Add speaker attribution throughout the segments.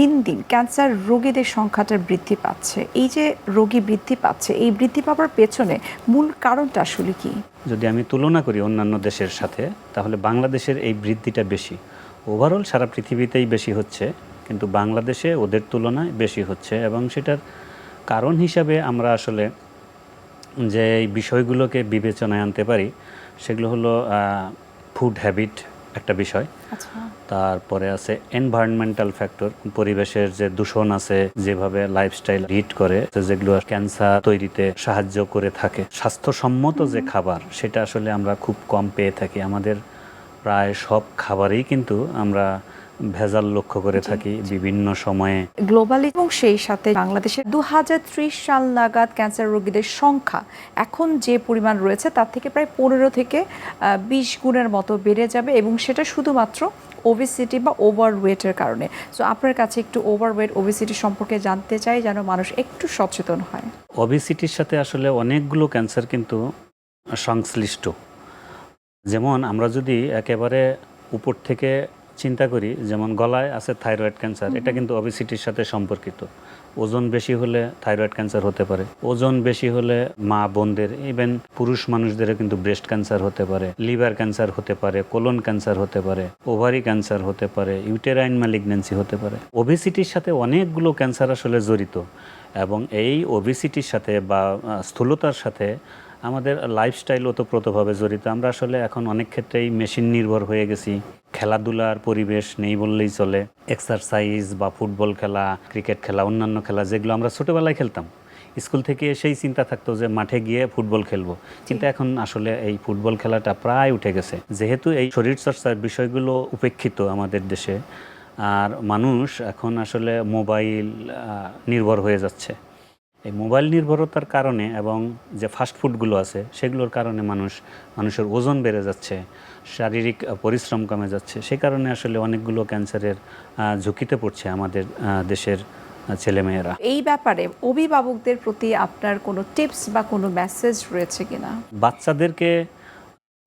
Speaker 1: দিন দিন ক্যান্সার রোগীদের সংখ্যাটা বৃদ্ধি পাচ্ছে। এই যে রোগী বৃদ্ধি পাচ্ছে, এই বৃদ্ধি পাওয়ার পেছনে মূল কারণটা আসলে কি?
Speaker 2: যদি আমি তুলনা করি অন্যান্য দেশের সাথে, তাহলে বাংলাদেশের এই বৃদ্ধিটা বেশি। ওভারঅল সারা পৃথিবীতেই বেশি হচ্ছে, কিন্তু বাংলাদেশে ওদের তুলনায় বেশি হচ্ছে এবং সেটার কারণ হিসাবে আমরা আসলে যে এই বিষয়গুলোকে বিবেচনায় আনতে পারি, সেগুলো হলো ফুড হ্যাবিট একটা বিষয়।
Speaker 1: আচ্ছা।
Speaker 2: তারপরে আছে এনভায়রনমেন্টাল ফ্যাক্টর পরিবেশের যে দূষণ আছে যেভাবে লাইফস্টাইল হিট করে যেগুলো ক্যান্সার তৈরিতে সাহায্য করে থাকে। স্বাস্থ্যসম্মত যে খাবার সেটা আসলে আমরা খুব কম পেয়ে থাকি। আমাদের প্রায় সব খাবারেই কিন্তু আমরা ভেজাল লক্ষ্য করে থাকি বিভিন্ন সময়ে।
Speaker 1: গ্লোবালি এবং সেই সাথে বাংলাদেশে দু হাজার ত্রিশ সাল নাগাদ ক্যান্সার রোগীদের সংখ্যা এখন যে পরিমাণ রয়েছে তার থেকে প্রায় পনেরো থেকে বিশ গুণের মতো বেড়ে যাবে এবং সেটা শুধুমাত্র ওবেসিটি বা ওভার ওয়েটের কারণে। সো আপনার কাছে একটু ওভার ওয়েট ওবেসিটি সম্পর্কে জানতে চাই যেন মানুষ একটু সচেতন হয়।
Speaker 2: ওবিসিটির সাথে আসলে অনেকগুলো ক্যান্সার কিন্তু সংশ্লিষ্ট। যেমন আমরা যদি একেবারে উপর থেকে চিন্তা করি যেমন গলায় আছে থাইরয়েড ক্যান্সার এটা কিন্তু ওবিসিটির সাথে সম্পর্কিত। ওজন বেশি হলে থাইরয়েড ক্যান্সার হতে পারে। ওজন বেশি হলে মা বোনদের ইভেন পুরুষ মানুষদেরও কিন্তু ব্রেস্ট ক্যান্সার হতে পারে লিভার ক্যান্সার হতে পারে কোলন ক্যান্সার হতে পারে ওভারি ক্যান্সার হতে পারে ইউটেরাইন ম্যালিগনেন্সি হতে পারে। ওবিসিটির সাথে অনেকগুলো ক্যান্সার আসলে জড়িত এবং এই ওবিসিটির সাথে বা স্থূলতার সাথে আমাদের লাইফস্টাইল ওতপ্রোতভাবে জড়িত। আমরা আসলে এখন অনেক ক্ষেত্রেই মেশিন নির্ভর হয়ে গেছি। খেলাধুলার পরিবেশ নেই বললেই চলে। এক্সারসাইজ বা ফুটবল খেলা, ক্রিকেট খেলা, অন্যান্য খেলা, যেগুলো আমরা ছোটোবেলায় খেলতাম। স্কুল থেকে সেই চিন্তা থাকতো যে মাঠে গিয়ে ফুটবল খেলব। কিন্তু এখন আসলে এই ফুটবল খেলাটা প্রায় উঠে গেছে। যেহেতু এই শরীরচর্চার বিষয়গুলো উপেক্ষিত আমাদের দেশে, আর মানুষ এখন আসলে মোবাইল নির্ভর হয়ে যাচ্ছে। এই মোবাইল নির্ভরতার কারণে এবং যে ফাস্ট ফুডগুলো আছে সেগুলোর কারণে মানুষ মানুষের ওজন বেড়ে যাচ্ছে শারীরিক পরিশ্রম কমে যাচ্ছে। সে কারণে আসলে অনেকগুলো ক্যান্সারের ঝুঁকিতে পড়ছে আমাদের দেশের ছেলেমেয়েরা।
Speaker 1: এই ব্যাপারে অভিভাবকদের প্রতি আপনার কোনো টিপস বা কোনো মেসেজ রয়েছে কিনা?
Speaker 2: বাচ্চাদেরকে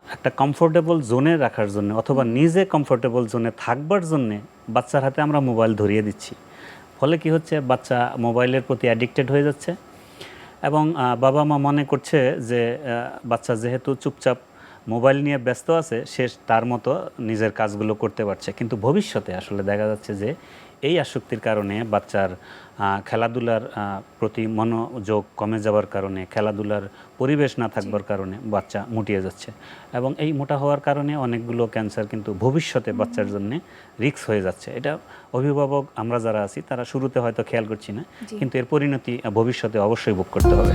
Speaker 2: একটা কমফোর্টেবল জোনে রাখার জন্য অথবা নিজে কমফোর্টেবল জোনে থাকবার জন্যে বাচ্চার হাতে আমরা মোবাইল ধরিয়ে দিচ্ছি। ফলে কি হচ্ছে, বাচ্চা মোবাইলের প্রতি অ্যাডিক্টেড হয়ে যাচ্ছে এবং বাবা মা মনে করছে যে বাচ্চা যেহেতু চুপচাপ মোবাইল নিয়ে ব্যস্ত আছে সে তার মতো নিজের কাজগুলো করতে পারছে। কিন্তু ভবিষ্যতে আসলে দেখা যাচ্ছে যে এই আসক্তির কারণে বাচ্চার খেলাধুলার প্রতি মনোযোগ কমে যাওয়ার কারণে খেলাধুলার পরিবেশ না থাকবার কারণে বাচ্চা মুটিয়ে যাচ্ছে। এবং এই মোটা হওয়ার কারণে অনেকগুলো ক্যান্সার কিন্তু ভবিষ্যতে বাচ্চার জন্য রিস্ক হয়ে যাচ্ছে। এটা অভিভাবক আমরা যারা আছি তারা শুরুতে হয়তো খেয়াল করছি না কিন্তু এর পরিণতি ভবিষ্যতে অবশ্যই ভোগ করতে হবে।